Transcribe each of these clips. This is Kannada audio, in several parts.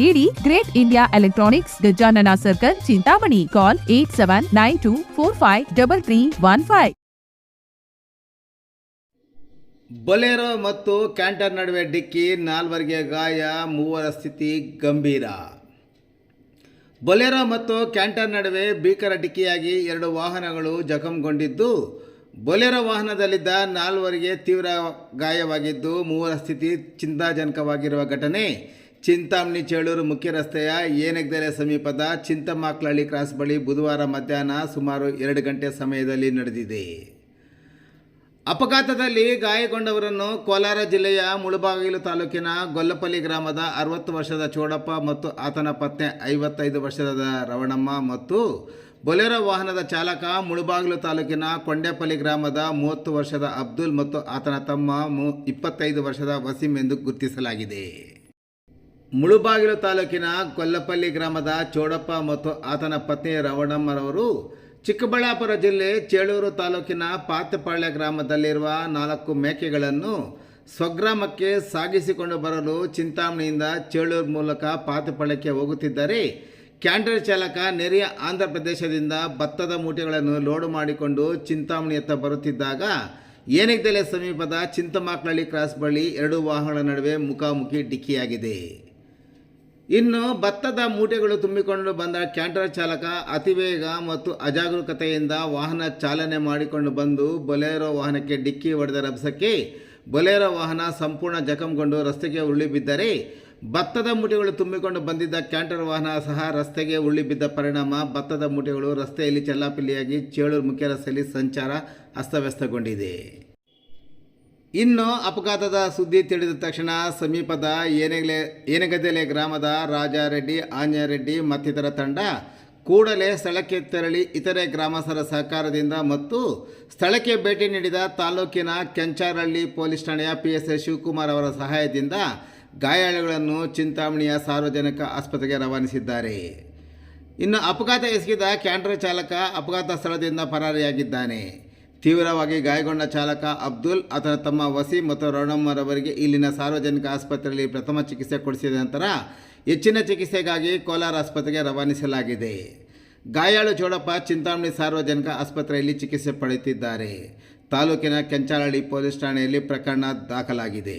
ನೀಡಿ great India electronics Gajanana circle, Chintamani. Call eight seven nine two four five double three one five. Bolero ಮತ್ತು ಕ್ಯಾಂಟರ್ ನಡುವೆ ಡಿಕ್ಕಿ, ನಾಲ್ವರಿಗೆ ಗಾಯ, ಮೂವರ ಸ್ಥಿತಿ ಗಂಭೀರ. ಬೊಲೆರೋ ಮತ್ತು ಕ್ಯಾಂಟರ್ ನಡುವೆ ಭೀಕರ ಡಿಕ್ಕಿಯಾಗಿ ಎರಡು ವಾಹನಗಳು ಜಖಂಗೊಂಡಿದ್ದು, ಬೊಲೆರೋ ವಾಹನದಲ್ಲಿದ್ದ ನಾಲ್ವರಿಗೆ ತೀವ್ರ ಗಾಯವಾಗಿದ್ದು, ಮೂವರ ಸ್ಥಿತಿ ಚಿಂತಾಜನಕವಾಗಿರುವ ಘಟನೆ. ಚಿಂತಾಮಣಿ ಚೇಳೂರು ಮುಖ್ಯ ರಸ್ತೆಯ ಏನೆಗ್ದೆರೆ ಸಮೀಪದ ಚಿಂತಮಾಕ್ಲಹಳ್ಳಿ ಕ್ರಾಸ್ ಬಳಿ ಬುಧವಾರ ಮಧ್ಯಾಹ್ನ ಸುಮಾರು ಎರಡು ಗಂಟೆ ಸಮಯದಲ್ಲಿ ನಡೆದಿದೆ. ಅಪಘಾತದಲ್ಲಿ ಗಾಯಗೊಂಡವರನ್ನು ಕೋಲಾರ ಜಿಲ್ಲೆಯ ಮುಳುಬಾಗಿಲು ತಾಲೂಕಿನ ಗೊಲ್ಲಪಲ್ಲಿ ಗ್ರಾಮದ ಅರವತ್ತು ವರ್ಷದ ಚೋಡಪ್ಪ ಮತ್ತು ಆತನ ಪತ್ನಿ ಐವತ್ತೈದು ವರ್ಷದ ರವಣಮ್ಮ ಮತ್ತು ಬೊಲೆರ ವಾಹನದ ಚಾಲಕ ಮುಳುಬಾಗಿಲು ತಾಲೂಕಿನ ಕೊಂಡೇಪಲ್ಲಿ ಗ್ರಾಮದ ಮೂವತ್ತು ವರ್ಷದ ಅಬ್ದುಲ್ ಮತ್ತು ಆತನ ತಮ್ಮ ಮು ಇಪ್ಪತ್ತೈದು ವರ್ಷದ ವಸೀಂ ಎಂದು ಗುರುತಿಸಲಾಗಿದೆ. ಮುಳುಬಾಗಿಲು ತಾಲೂಕಿನ ಕೊಲ್ಲಪಲ್ಲಿ ಗ್ರಾಮದ ಚೋಡಪ್ಪ ಮತ್ತು ಆತನ ಪತ್ನಿ ರವಣಮ್ಮರವರು ಚಿಕ್ಕಬಳ್ಳಾಪುರ ಜಿಲ್ಲೆ ಚೇಳೂರು ತಾಲೂಕಿನ ಪಾತಪಾಳ್ಯ ಗ್ರಾಮದಲ್ಲಿರುವ ನಾಲ್ಕು ಮೇಕೆಗಳನ್ನು ಸ್ವಗ್ರಾಮಕ್ಕೆ ಸಾಗಿಸಿಕೊಂಡು ಬರಲು ಚಿಂತಾಮಣಿಯಿಂದ ಚೇಳೂರು ಮೂಲಕ ಪಾತಪಾಳ್ಯಕ್ಕೆ ಹೋಗುತ್ತಿದ್ದರೆ ಕ್ಯಾಂಟರ್ ಚಾಲಕ ನೆರೆಯ ಆಂಧ್ರ ಪ್ರದೇಶದಿಂದ ಭತ್ತದ ಮೂಟೆಗಳನ್ನು ಲೋಡು ಮಾಡಿಕೊಂಡು ಚಿಂತಾಮಣಿಯತ್ತ ಬರುತ್ತಿದ್ದಾಗ ಏನಿಗ್ದಲೆ ಸಮೀಪದ ಚಿಂತಮಾಕ್ಲಳ್ಳಿ ಕ್ರಾಸ್ ಬಳಿ ಎರಡು ವಾಹನಗಳ ನಡುವೆ ಮುಖಾಮುಖಿ ಡಿಕ್ಕಿಯಾಗಿದೆ. ಇನ್ನು ಭತ್ತದ ಮೂಟೆಗಳು ತುಂಬಿಕೊಂಡು ಬಂದ ಕ್ಯಾಂಟರ್ ಚಾಲಕ ಅತಿವೇಗ ಮತ್ತು ಅಜಾಗರೂಕತೆಯಿಂದ ವಾಹನ ಚಾಲನೆ ಮಾಡಿಕೊಂಡು ಬಂದು ಬೊಲೆರೋ ವಾಹನಕ್ಕೆ ಡಿಕ್ಕಿ ಹೊಡೆದ ರಭಸಕ್ಕೆ ಬೊಲೆರೋ ವಾಹನ ಸಂಪೂರ್ಣ ಜಖಂಗೊಂಡು ರಸ್ತೆಗೆ ಉರುಳಿ ಬಿದ್ದರೆ ಭತ್ತದ ಮೂಟೆಗಳು ತುಂಬಿಕೊಂಡು ಬಂದಿದ್ದ ಕ್ಯಾಂಟರ್ ವಾಹನ ಸಹ ರಸ್ತೆಗೆ ಉರುಳಿ ಬಿದ್ದ ಪರಿಣಾಮ. ಭತ್ತದ ಮೂಟೆಗಳು ರಸ್ತೆಯಲ್ಲಿ ಚೆಲ್ಲಾಪಿಲ್ಲಿಯಾಗಿ ಚೇಳೂರು ಮುಖ್ಯ ರಸ್ತೆಯಲ್ಲಿ ಸಂಚಾರ ಅಸ್ತವ್ಯಸ್ತಗೊಂಡಿದೆ. ಇನ್ನು ಅಪಘಾತದ ಸುದ್ದಿ ತಿಳಿದ ತಕ್ಷಣ ಸಮೀಪದ ಏನೆಗಲೆ ಏನೆಗದೆಲೆ ಗ್ರಾಮದ ರಾಜಾರೆಡ್ಡಿ ಆಂಜನರೆಡ್ಡಿ ಮತ್ತಿತರ ತಂಡ ಕೂಡಲೇ ಸ್ಥಳಕ್ಕೆ ತೆರಳಿ ಇತರೆ ಗ್ರಾಮಸ್ಥರ ಸಹಕಾರದಿಂದ ಮತ್ತು ಸ್ಥಳಕ್ಕೆ ಭೇಟಿ ನೀಡಿದ ತಾಲೂಕಿನ ಕೆಂಚಾರಹಳ್ಳಿ ಪೊಲೀಸ್ ಠಾಣೆಯ ಪಿ ಎಸ್ ಎ ಶಿವಕುಮಾರ್ ಅವರ ಸಹಾಯದಿಂದ ಗಾಯಾಳುಗಳನ್ನು ಚಿಂತಾಮಣಿಯ ಸಾರ್ವಜನಿಕ ಆಸ್ಪತ್ರೆಗೆ ರವಾನಿಸಿದ್ದಾರೆ. ಇನ್ನು ಅಪಘಾತ ಎಸಗಿದ ಕ್ಯಾಂಟರ್ ಚಾಲಕ ಅಪಘಾತ ಸ್ಥಳದಿಂದ ಪರಾರಿಯಾಗಿದ್ದಾನೆ. ತೀವ್ರವಾಗಿ ಗಾಯಗೊಂಡ ಚಾಲಕ ಅಬ್ದುಲ್ ಆತನ ತಮ್ಮ ವಸೀಂ ಮತ್ತು ರೌಣಮ್ಮರವರಿಗೆ ಇಲ್ಲಿನ ಸಾರ್ವಜನಿಕ ಆಸ್ಪತ್ರೆಯಲ್ಲಿ ಪ್ರಥಮ ಚಿಕಿತ್ಸೆ ಕೊಡಿಸಿದ ನಂತರ ಹೆಚ್ಚಿನ ಚಿಕಿತ್ಸೆಗಾಗಿ ಕೋಲಾರ ಆಸ್ಪತ್ರೆಗೆ ರವಾನಿಸಲಾಗಿದೆ ಗಾಯಾಳು ಚೋಡಪ್ಪ ಚಿಂತಾಮಣಿ ಸಾರ್ವಜನಿಕ ಆಸ್ಪತ್ರೆಯಲ್ಲಿ ಚಿಕಿತ್ಸೆ ಪಡೆಯುತ್ತಿದ್ದಾರೆ ತಾಲೂಕಿನ ಕೆಂಚಾಳಳ್ಳಿ ಪೊಲೀಸ್ ಠಾಣೆಯಲ್ಲಿ ಪ್ರಕರಣ ದಾಖಲಾಗಿದೆ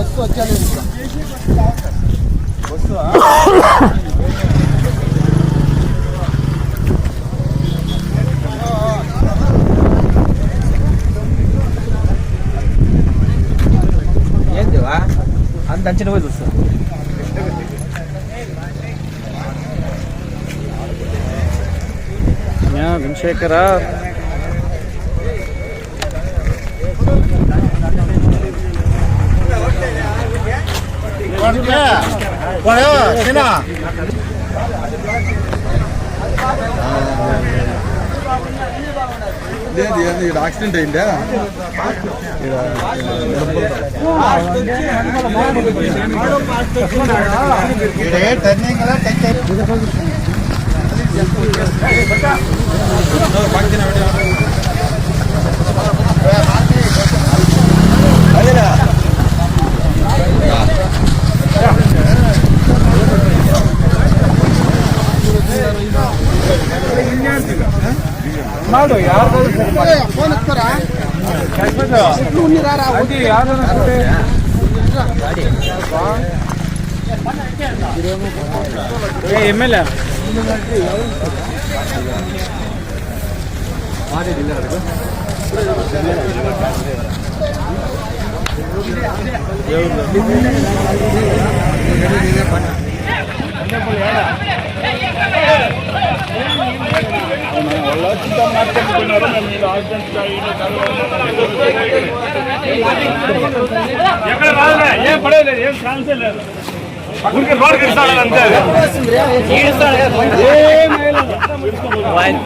బస్సు వచ్చలేదు బస్సు ఏంటివా అంత అంచిన పోయి చూస్తా. జ్ఞానం ఏంది ఇక్కడ యాక్సిడెంట్ అయిందా టర్నింగ్ టచ్ మాడు ఫోన్ ఇస్తారా ఎట్లు ఉన్నదా రా అది యాదన అంటే ఎమ్మెల్యే మాదే జిల్లా ఎవరు ఎక్కడ రాలే ఏం పడలేదు ఏం ఛాన్సే లేదు ఊరికి రోడ్ కట్టాలని అంతే ఏం